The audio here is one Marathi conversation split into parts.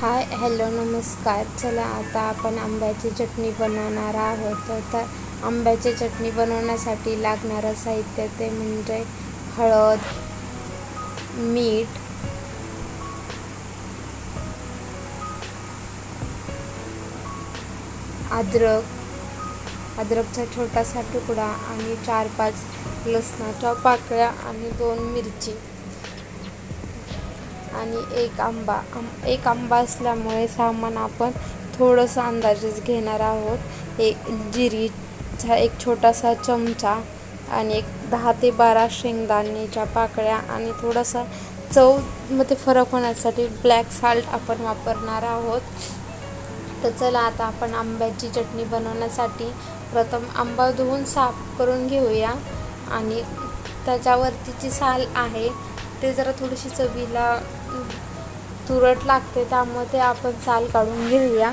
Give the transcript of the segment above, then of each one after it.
हाय हॅलो नमस्कार. चला आता आपण आंब्याची चटणी बनवणार आहोत. तर आंब्याची चटणी बनवण्यासाठी लागणारं साहित्य ते म्हणजे हळद मीठ अद्रक अद्रकचा छोटासा तुकडा आणि चार पाच लसणाच्या पाकळ्या आणि दोन मिरची. आणि एक आंबा. आं एक आंबा असल्यामुळे सामान आपण थोडंसं अंदाजेच घेणार आहोत. एक जिरीचा एक छोटासा चमचा आणि एक दहा ते बारा शेंगदाण्याच्या पाकळ्या आणि थोडासा चवमध्ये फरक होण्यासाठी ब्लॅक साल्ट आपण वापरणार आहोत. तर चला आता आपण आंब्याची चटणी बनवण्यासाठी प्रथम आंबा धुवून साफ करून घेऊया. आणि त्याच्यावरती जी साल आहे ते जरा थोडीशी चवीला तुरट लागते त्यामुळे ते आपण साल काढून घेऊया.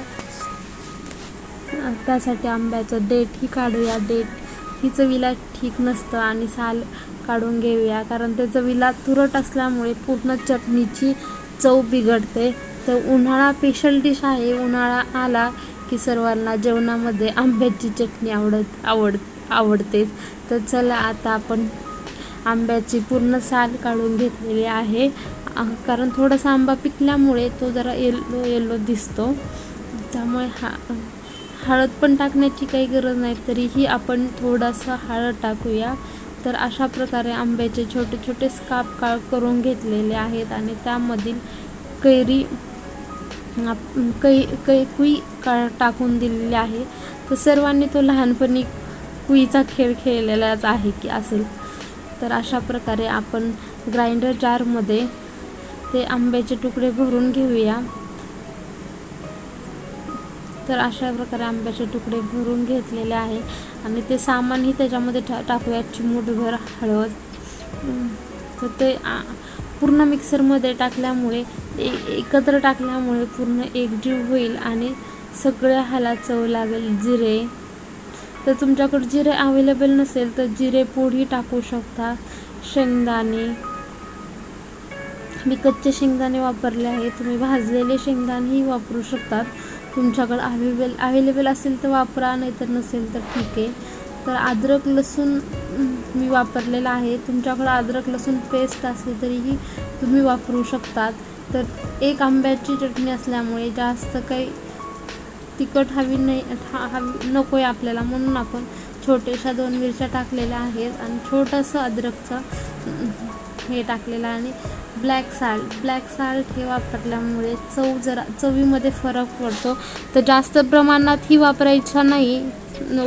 त्यासाठी आंब्याचं देठही काढूया. देठ ही चवीला ठीक नसतं आणि साल काढून घेऊया कारण ते चवीला तुरट असल्यामुळे पूर्ण चटणीची चव बिघडते. तर उन्हाळा स्पेशल डिश आहे. उन्हाळा आला की सर्वांना जेवणामध्ये आंब्याची चटणी आवडत आवड आवडतेच. तर चला आता आपण आंब्याची पूर्ण साल काढून घेतलेली आहे. कारण थोडासा आंबा पिकल्यामुळे तो जरा येलो येलो दिसतो. त्यामुळे हा हळद पण टाकण्याची काही गरज नाही तरीही आपण थोडासा हळद टाकूया. तर अशा प्रकारे आंब्याचे छोटे छोटे स्काप काळ करून घेतलेले आहेत आणि त्यामधील कैरी कै कै कुई का टाकून दिलेली आहे. तर सर्वांनी तो लहानपणी कुईचा खेळ खेळलेलाच आहे की असेल. तर अशा प्रकारे आपण ग्राइंडर जारमध्ये ते आंब्याचे तुकडे भरून घेऊया. तर अशा प्रकारे आंब्याचे तुकडे भरून घेतलेले आहे. आणि ते सामानही त्याच्यामध्ये टा टाकूया चिमूटभर हळद. तर ते पूर्ण मिक्सरमध्ये टाकल्यामुळे एकत्र टाकल्यामुळे पूर्ण एकजीव होईल आणि सगळ्या ह्याला चव लागेल जिरे. तर तुमच्याकडे जिरे अवेलेबल नसेल तर जिरे पोळी टाकू शकता. शेंगदाणे. मी कच्चे शेंगदाणे वापरले आहे तुम्ही भाजलेले शेंगदाणेही वापरू शकतात. तुमच्याकडे अवेलेबल अवेलेबल असेल तर वापरा नाहीतर नसेल तर ठीक आहे. तर अद्रक लसूण मी वापरलेला आहे. तुमच्याकडं अद्रक लसूण पेस्ट असली तरीही तुम्ही वापरू शकतात. तर एक आंब्याची चटणी असल्यामुळे जास्त काही तिखट हवी नाही हवी नको आहे आपल्याला म्हणून आपण छोट्याशा दोन मिरच्या टाकलेल्या आहेत आणि छोटंसं अद्रकचं हे टाकलेलं आणि ब्लॅक साल्ट ब्लॅक साल्ट हे वापरल्यामुळे चव जरा चवीमध्ये फरक पडतो. तर जास्त प्रमाणात ही वापरायचा नाही.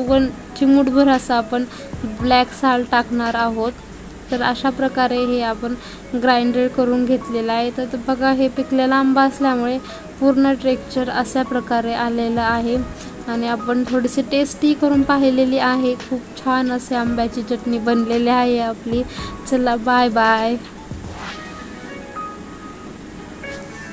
वन चिमूटभर असं आपण ब्लॅक साल्ट टाकणार आहोत. तर अशा प्रकारे हे आपण ग्राइंडर करून घेतलेलं आहे. तर बघा हे पिकलेला आंबा असल्यामुळे पूर्ण टेक्चर अशा प्रकारे आलेलं आहे. आणि आपण थोडीशी टेस्टही करून पाहिलेली आहे. खूप छान असे आंब्याची चटणी बनलेली आहे आपली. चला बाय बाय